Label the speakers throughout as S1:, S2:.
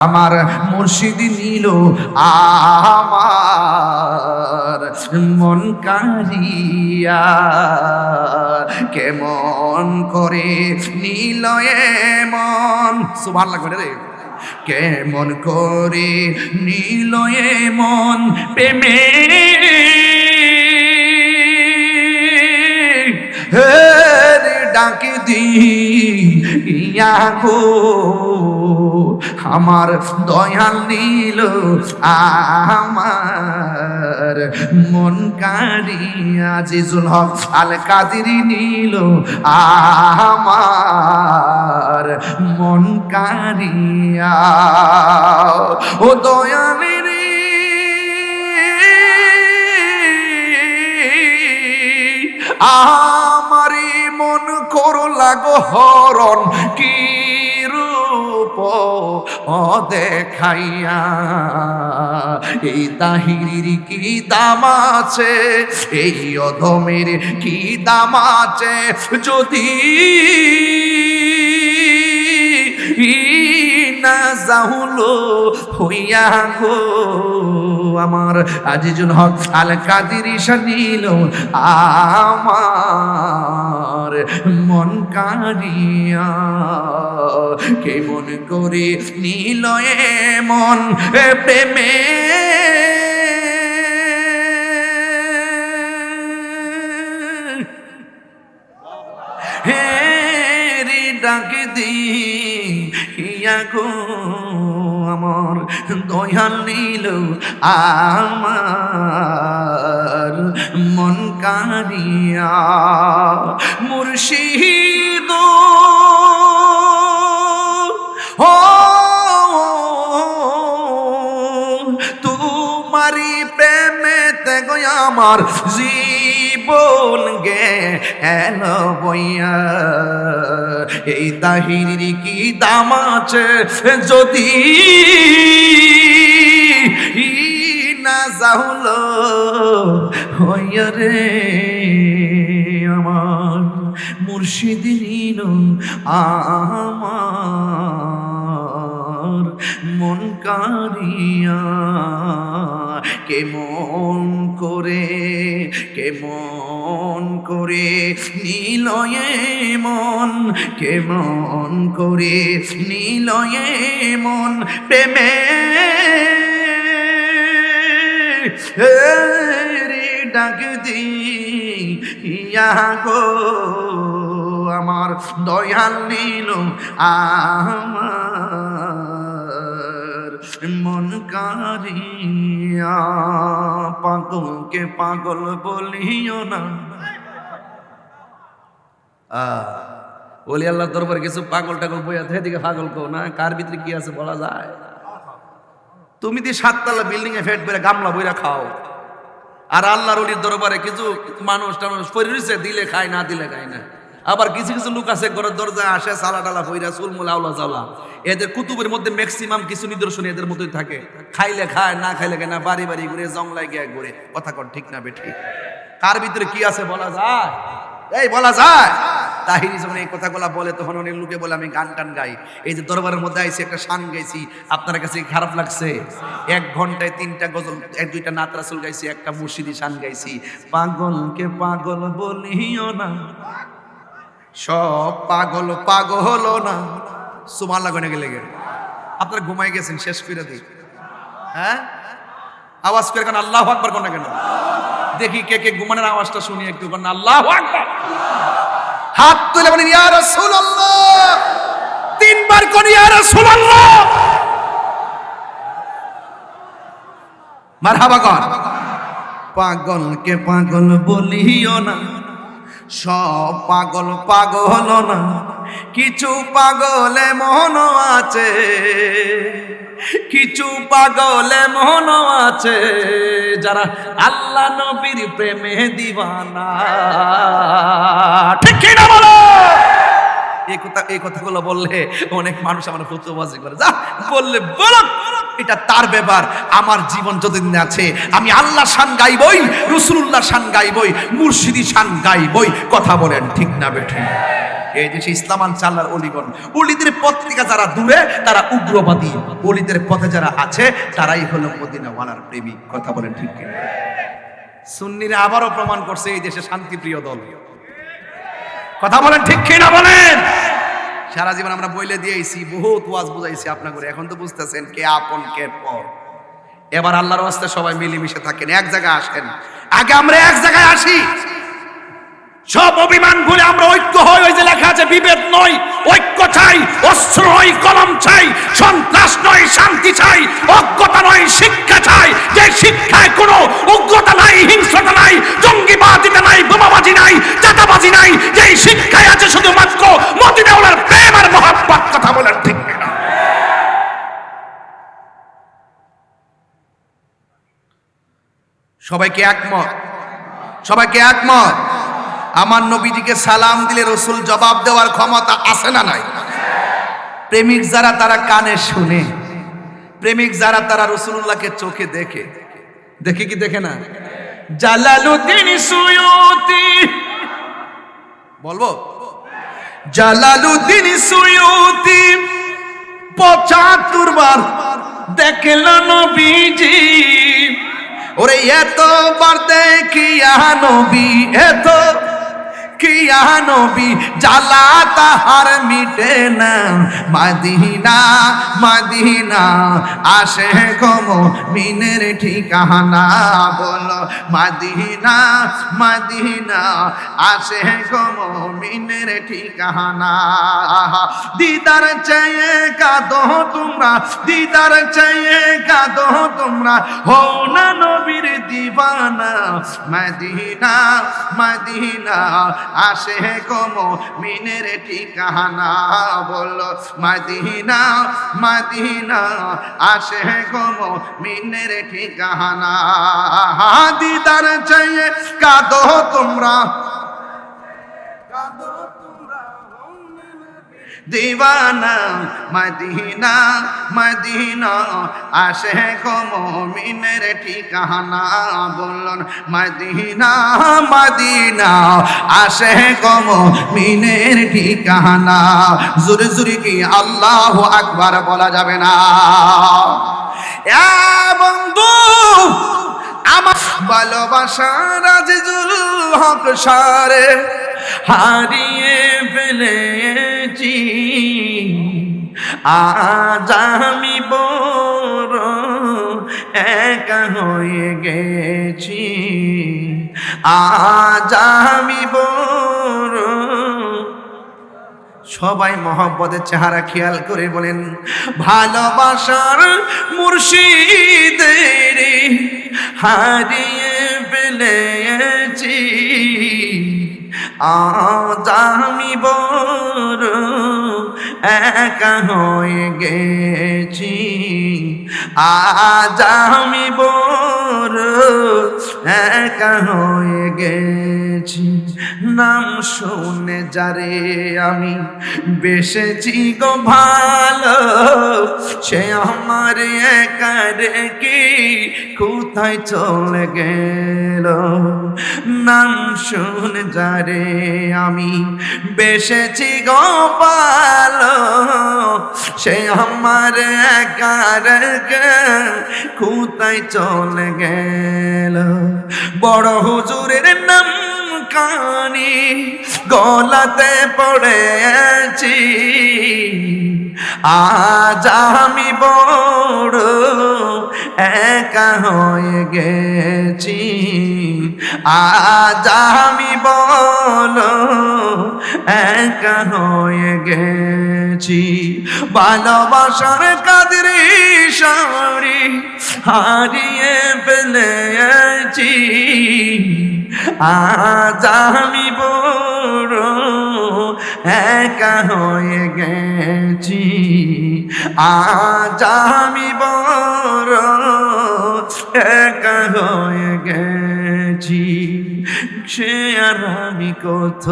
S1: আমার মুর্শিদ নিল আমার মন কারিয়া কেমন করে নিল মন? সুভান লাগবে রে কেমন করে নিল মন প্রেমে? হের ডাকে দি ইয়া গো, আমার দয়াল নীল, আমার মন কারি আজিজুল হক আল কাদিরি নীল, আমার মন কারিয়া ও দয়ালের আমারি মন করো লাগো হরণ কি রূপ দেখাইয়া এই তাহিরির কি দাম আছে? এই অধমের কি দাম আছে? যদি না যাহুলো হইয়া গো আমার আজিজুল হক আল কাদির নিল আমার মন কারিয়া কেমন করে নিল মন প্রেমে? রে ডাক দি ইয়া গো আমার দয়াল নীল আমার মন কারিয়া মুর্শিদ ও তোমারি প্রেমেতে গো আমার জীবন গে এলো বইয়া। এই তাহির কি দাম আছে যদি না যাহল হইয়া রে আমার মুর্শিদ আমার মন কারিয়া কেমন করে, কেমন করে নীলয়ে মন, কেমন করে নীলয়ে মন প্রেমে? ডাক দি ইয়া গো, আমার দয়াল নীল আমার মন কারিয়া পাগলকে পাগল বলিও না। বলি আল্লাহ দরবারে কিছু পাগল টাগল বই আছে এদিকে পাগল কো না, কার ভিতরে কি আছে বলা যায়? তুমি দি সাততলা বিল্ডিং এ ফেট করে গামলা বইরা খাও, আর আল্লাহর অলির দরবারে কিছু মানুষ টানুষ পরি দিলে খায়, না দিলে খায় না। আবার কিছু কিছু লোক আছে, ঘরের দরজায় আসে, সালা টালা ফইরা চুলমুল আওলা চাওলা এদের কুতুবের মধ্যে ম্যাক্সিমাম কিছু নিদর্শন এদের মধ্যেই থাকে। খাইলে খায়, না খাইলে খায় না, বাড়ি বাড়ি ঘুরে জংলায় গিয়ে ঘুরে। কথা কর ঠিক না বেঠি? কার ভিতরে কি আছে বলা যায়? এই বলা যায়। তাহিরি যখন এই কথাগুলা বলে, তখন অনেক লোকে বলে, আমি গান টান গাই। এই যে দরবারের মধ্যে আইছি একটা শান গাইছি। আপনার কাছে খারাপ লাগছে? এক ঘন্টায় তিনটা গজল, এক দুইটা নাতরাসুল গাইছি, একটা মুর্শিদি শান গাইছি। পাগলকে পাগল বলিও না। সব পাগল পাগল না। সুমান লাগানে গেলে গে আপনারা ঘুমাই গেছেন, শেষ করে দিই। হ্যাঁ? আওয়াজ করে কেন আল্লাহ আকবার কোন কেন দেখি কে কে ঘুমানোর আওয়াজটা শুনি একটু কোন আল্লাহ আকবার। হাত তুলে বলেন, ইয়া রাসূলুল্লাহ! তিনবার কোন, ইয়া রাসূলুল্লাহ! মারহাবা কর। পাগলকে পাগল বলিও না। সব পাগল পাগল না, কিছু পাগলে মন আছে, কিছু পাগলে মন আছে, যারা আল্লাহ নবীর প্রেমে দিবানা। ঠিক কিনা বলো? এই কথা, এই কথাগুলো বললে অনেক মানুষ আমার ফুতুবাজি করে। যা বললে বলো এটা তার ব্যাপার। আমার জীবন যতদিন আছে, আমি আল্লাহ শান গাইবই রসুল্লাহ শান গাইবই মুর্শিদি শান গাইবই। কথা বলেন ঠিক না বেঠিক এই দেশে ইসলাম আনছে আল্লাহর অলিগণ, অলিদের পথ থেকে যারা দূরে, তারা উগ্রবাদী। অলিদের পথে যারা আছে, তারাই হলো মদিনাওয়ালার প্রেমিক। কথা বলেন ঠিক সুন্নিরা আবারও প্রমাণ করছে, এই দেশে শান্তিপ্রিয় দল। কথা বলেন ঠিক কিনা বলেন? সারা জীবন আমরা বইলে দিয়েছি, বহুত ওয়াজ বুঝাইছি আপনার করে এখন তো বুঝতেছেন কে আপন, কে পর। এবার আল্লাহর ওয়াস্তে সবাই মিলেমিশে থাকেন, এক জায়গায় আসেন। আগে আমরা এক জায়গায় আসি। সব অভিমান ভুলে আমরা ঐক্য হই। ওই যে লেখা আছে, বিভেদ নয়, ঐক্য চাই অস্ত্র নয়, কলম চাই, সন্ত্রাস নয়, শান্তি চাই, অজ্ঞতা নয়, শিক্ষা চাই। যে শিক্ষায় কোনো উগ্রতা নাই, হিংস্রতা নাই, জঙ্গিবাদিতা নাই, বোমাবাজি নাই চাতাবাজি নাই যে শিক্ষায় আছে শুধুমাত্র মদিনাওয়ালার প্রেম আর মহাব্বত কথা বলার ঠিক কিনা সবাইকে একমত? সবাইকে একমত? আমার নবীজিকে সালাম দিলে রসুল জবাব দেওয়ার ক্ষমতা আছে না নাই? প্রেমিক যারা তারা কানে শুনে, প্রেমিক যারা তারা রসুল্লাহকে চোখে দেখে। দেখে কি দেখে না? Jalaluddin Suyuti. বলব? Jalaluddin Suyuti. পঁচাত্তর বার দেখল নবীজি। ওরে, এতবার দেখিয়া নবী এত কিয়া নবী জ্বালা তাহার মিটে না। মাদিনা মাদিনা, আসে গম মিনের ঠিকানা বলো। মাদিনা মাদিনা, আসে গম মিনের ঠিকানা। দিদার চেয়ে কাঁদো তোমরা, দিদার চেয়ে কাঁদো তোমরা, হও না নবীর দিবানা। মদিনা মদিনা আসে কমো মিনের ঠিকানা, বলো, মাদিনা মাদিনা। আসে কমো মিনের ঠিকানা। দিদার চাইয়ে কাঁদো তোমরা। দিবানা, মদিনা মদিনা আসে কম মিনের ঠিকানা বলুন। মদিনা মদিনা আসে কম মিনের ঠিকানা। জুরে জুরে কি আল্লাহ আকবার বলা যাবে না? বন্ধু আমার ভালোবাসা রাজিজুল হক সারে হারিয়ে ফেলেছি। আজ আমি বড় একা হয়ে গেছি। আজ আমি বড় সবাই মহব্বতের চেহারা খেয়াল করে বলেন, ভালোবাসার মুর্শিদের হারিয়ে ফেলেছি। আজ আমি বড় একা হয়ে গেছি। আজ আমি বড় একা হয়ে গেছি। নাম শুনে যারে আমি বেসেছি গো ভালো, সে আমার একা রেখে কোথায় চলে গেল? নাম শুনে যারে আমি বেসেছি গো ভালো, সে আমার একা রেখে কোথায় চলে গেল। বড় হুজুরের নাম কানি, গলাতে পড়েছি। আজ আমি বড় একা হয়ে গেছি। আজ আমি বল একা হয়ে গেছি। ভালোবাসার কাদের সারি হারিয়ে ফেলেছি। আজ আমি বড় একা হয়ে গেছি। আজ আমি বড় একা হয়ে গেছি। সে আর আমি কত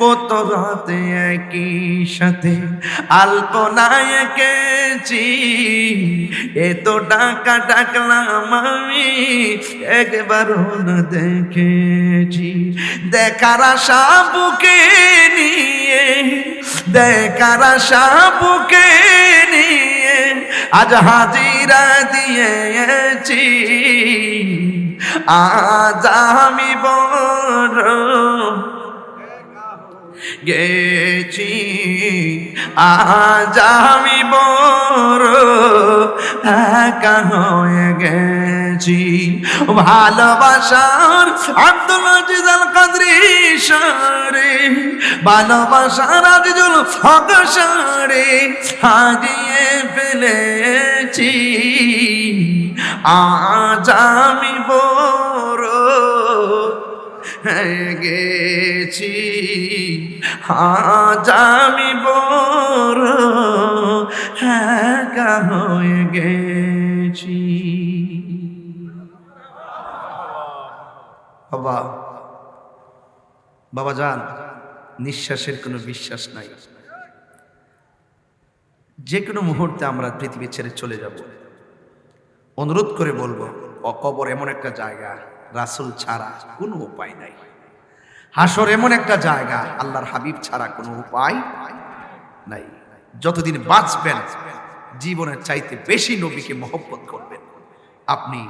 S1: কত রাতে একই সাথে আলপনায় এঁকেছি। এত টাকা ডাকলাম আমি একবারও না দেখেছি। দেখার আশা বুকে নিয়ে, দেখার আশা বুকে নিয়ে আজ হাজিরা দিয়েছি। আজ আমি বড় গেছি। আজ আমি একা হয়ে গেছি। ভালোবাসার আব্দুল আজিজ কাদরি সারে, ভালোবাসার আজিজুল হক সারে, হারিয়ে ফেলেছি। আজ আমি বড় গেছি। আজ আমি বড় হয়ে গেছি। বাবা বাবা যান নিঃশ্বাসের কোনো বিশ্বাস নাই। যে কোনো মুহূর্তে আমরা পৃথিবী ছেড়ে চলে যাব। অনুরোধ করে বলব, অকবর এমন একটা জায়গা। রাসুল ছাড়া কোনো উপায় নাই। হাসর এমন একটা জায়গা, আল্লাহর হাবিব ছাড়া কোনো উপায় নাই। যতদিন বাঁচবেন, জীবনের চাইতে বেশি নবীকে মহব্বত করবেন। আপনি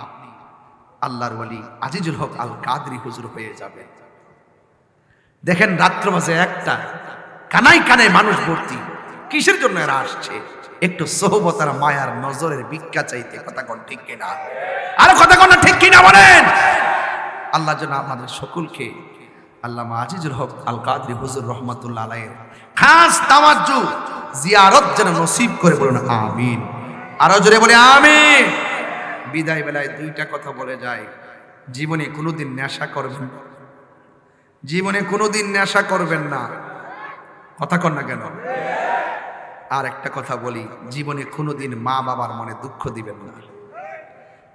S1: আল্লাহর ওয়ালি আজিজুল হক আল কাদরি হুজুর হয়ে যাবেন। দেখেন রাত্র মাঝে একটা কানাই কানায় মানুষ ভর্তি। কিসের জন্য এরা আসছে? একটু সোহবতার মায়ার নজরের ভিক্ষা চাইতে কথা কন, ঠিক কিনা? আরও কথা কন ঠিক কিনা বলেন? আল্লাহ যেন আমাদের সকলকে আল্লাহ আজিজুল হক আল কাদরি হুজুর রহমতুল্লাহ আলাইয়ের খাস তামাজ্জু, জিয়ারত যেন নসিব করে বলুন, আমিন। আরও জোরে বলে, আমিন। বিদায় বেলায় দুইটা কথা বলে যায় জীবনে কোনোদিন নেশা করবেন। জীবনে কোনোদিন নেশা করবেন না। কথা কর না কেন? আর একটা কথা বলি, জীবনে কোনোদিন মা বাবার মনে দুঃখ দিবেন না।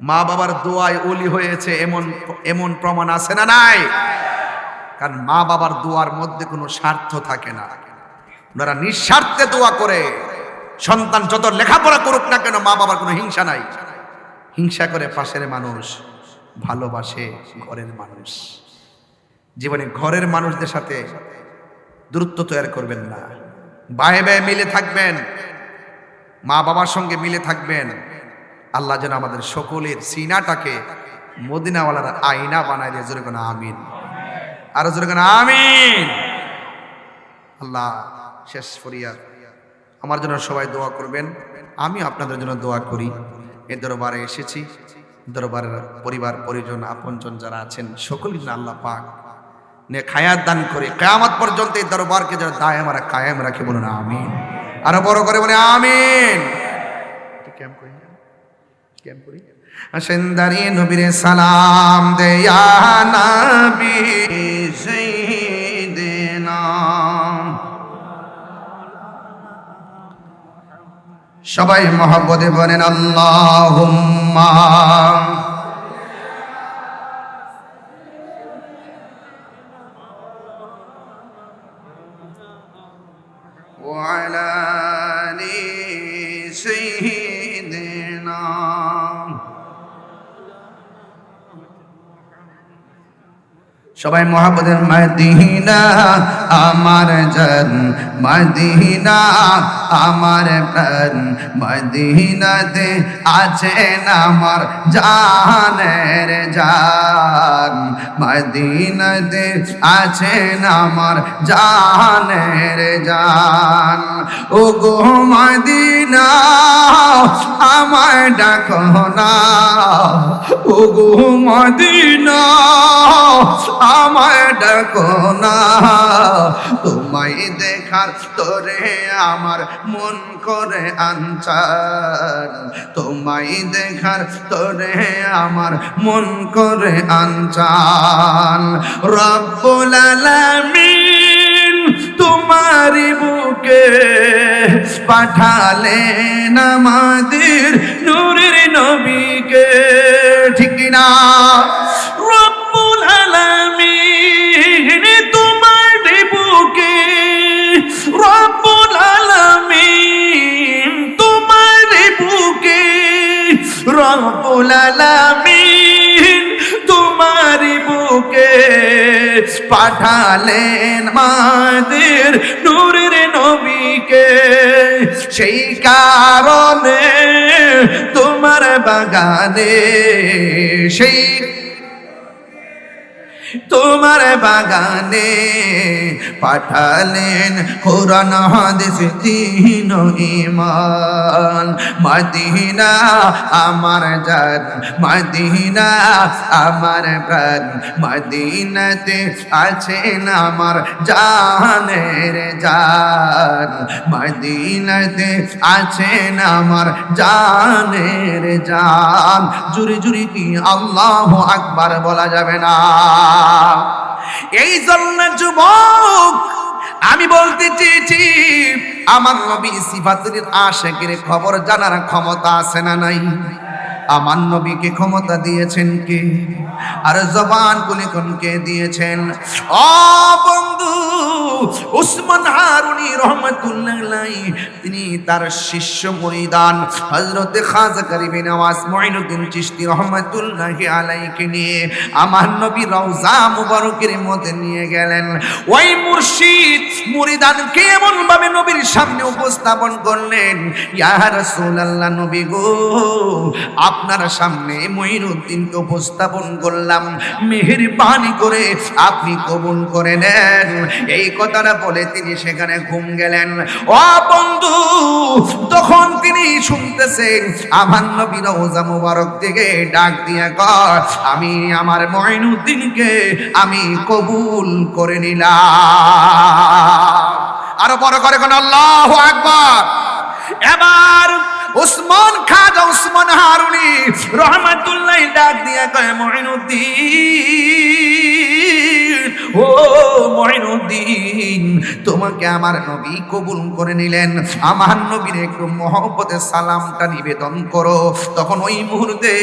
S1: মা বাবার দোয়ায় ওলি হয়েছে এমন এমন প্রমাণ আছে না নাই? কারণ মা বাবার দোয়ার মধ্যে কোনো স্বার্থ থাকে না। ওনারা নিঃস্বার্থে দোয়া করে। সন্তান যত লেখাপড়া করুক না কেন, মা বাবার কোনো হিংসা নাই। হিংসা করে পাশের মানুষ, ভালোবাসে ঘরের মানুষ। জীবনে ঘরের মানুষদের সাথে দূরত্ব তৈরি করবেন না। বায়ে বায়ে মিলে থাকবেন মা বাবার সঙ্গে মিলে থাকবেন। আল্লাহ যেন আমাদের সকলের সিনাটাকে মদিনাওয়ালার আয়না বানায় দিয়ে। জোরে আমিন। আরও জোরে আমিন। আল্লাহ শেষ ফরিয়াদ। আমার জন্য সবাই দোয়া করবেন। আমি আপনাদের জন্য দোয়া করি। এ দরবারে এসেছি। দরবারের পরিবার, পরিজন, আপনজন যারা আছেন, সকলের জন্য আল্লাহ পাক খায়াত দান করে। কায়ামত পর্যন্ত এই দরবারকে যারা দায় আমরা কায়েম রাখে বলুন, আমিন। আরও বড় করে বলে, আমিন। ক্যাম্প করি? সেন্দারি নবীরে সালাম দেয়া নবী সবাই মহব্বতে বলেন, আল্লাহুম্মা সবাই মহাপদের মদিনা, আমার জান মদিনা, আমার প্রাণ মদিনাতে আছেন আমার জানের জান। মদিনাতে আছেন আমার জানের জান। ও গো মদিনা আমার ডাকো না। ও গো মদিনা আমায় ডাকো না। তোমায় দেখার তোরে আমার মন করে আনচার। তোমায় দেখার তোরে আমার মন করে আনচান রব্বুল আলামিন তোমারি বুকে পাঠালেন আমাদের নূরের নবীকে, ঠিক না রব্বুল আলামিন রব্বুল আলামিন তোমারি বুকে পাঠালেন মাদের নূরের নবীকে। সেই কারণে তোমার বাগানে সেই তোমার বাগানে পাঠালেন কোরআন, হাদিস, দিন ইমান মদিনা আমার জান, মদিনা আমার প্রাণ। মদিনাতে আছেন আমার জানের জান। মদিনাতে আছেন আমার জানের জান। জুরি জুরি কি আল্লাহ আকবার বলা যাবে না। এই জন্য যুবক, আমি বলতে চেয়েছি, আমার নবী সিফাতের আশেকের খবর জানার ক্ষমতা আছে না নাই? আমার নবীকে ক্ষমতা দিয়েছেন কে? আর জবান কোনে কোনকে দিয়েছেন? ও বন্ধু, উসমান হারুনি রহমতুল্লাহ তিনি তার শিষ্য মরিদান হজরতে খাজা করিবে নওয়াজ মঈনুদ্দিন চিশতি রহমতুল্লাহ আলাইকে নিয়ে আমার নবী রওজা মুবারকের মধ্যে নিয়ে গেলেন। ওই মুর্শিদ মুরিদান কেমন ভাবে নবীর সামনে উপস্থাপন করলেন? ইয়া রাসূলুল্লাহ নবী গো আপনার সামনে মঈনুদ্দিনকে উপস্থাপন করলাম। মেহেরবানি করে আপনি কবুল করে নেন। এই কথাটা বলে তিনি সেখানে ঘুম গেলেন। ও বন্ধু, তখন তিনি শুনতেছেন, আমার নবী রওজা মুবারক থেকে ডাক দিয়ে কর আমি আমার মঈনুদ্দিনকে আমি কবুল করে নিলাম। আরও বড় করে কোন আল্লাহ আকবার। এবার উসমান খাজা উসমান হারুনি রহমাতুল্লাহ ডাক দিয়া কয় মঈনুদ্দিন। ও মঈনুদ্দিন, তোমাকে আমার নবী কবুল করে নিলেন। আমার নবীর একটু মহব্বতের সালামটা নিবেদন করো। তখন ওই মুহূর্তে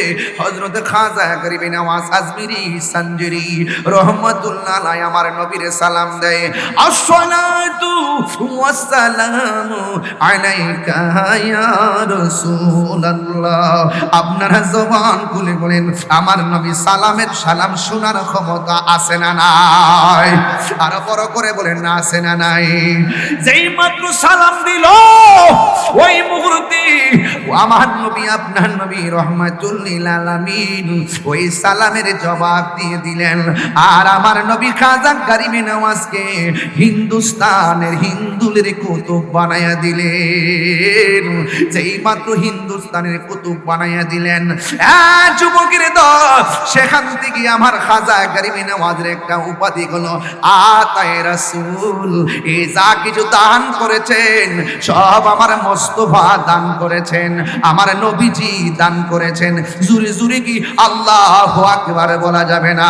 S1: হজরত খাজা গরিবে নওয়াজ আজমিরি সঞ্জরি রহমতুল্লাহ আলাই আমার নবীর সালাম দেয়। আসসালাতু ওয়াসসালামু আলাইকা ইয়া রাসূলুল্লাহ। আপনারা জবান খুলে বলেন, আমার নবী সালামের সালাম শোনার ক্ষমতা আছে না না? নাই আর বড় করে বলেন না আছে না নাই। যেই মাত্র সালাম দিল, ওই মুহূর্তে আমার নবী, আপনার নবী রহমাতুল্লিল আলামিন ওই সালামের জবাব দিয়ে দিলেন। আর আমার নবী খাজা গরিবে নওয়াজকে হিন্দুস্তানের হিন্দুলের কুতুব বানায়া দিলেন। যেই মাত্র হিন্দুস্তানের কুতুব বানায়া দিলেন। যুবকের দল, সেখান থেকে আমার খাজা গরিবে নওয়াজের একটা উপাধি হলো, আতায় রাসূল এই যা কিছু দান করেছেন, সব আমার মোস্তফা দান করেছেন, আমার নবীজি দান করেছেন। জুরি জুরি কি আল্লাহ আকবার বলা যাবে না?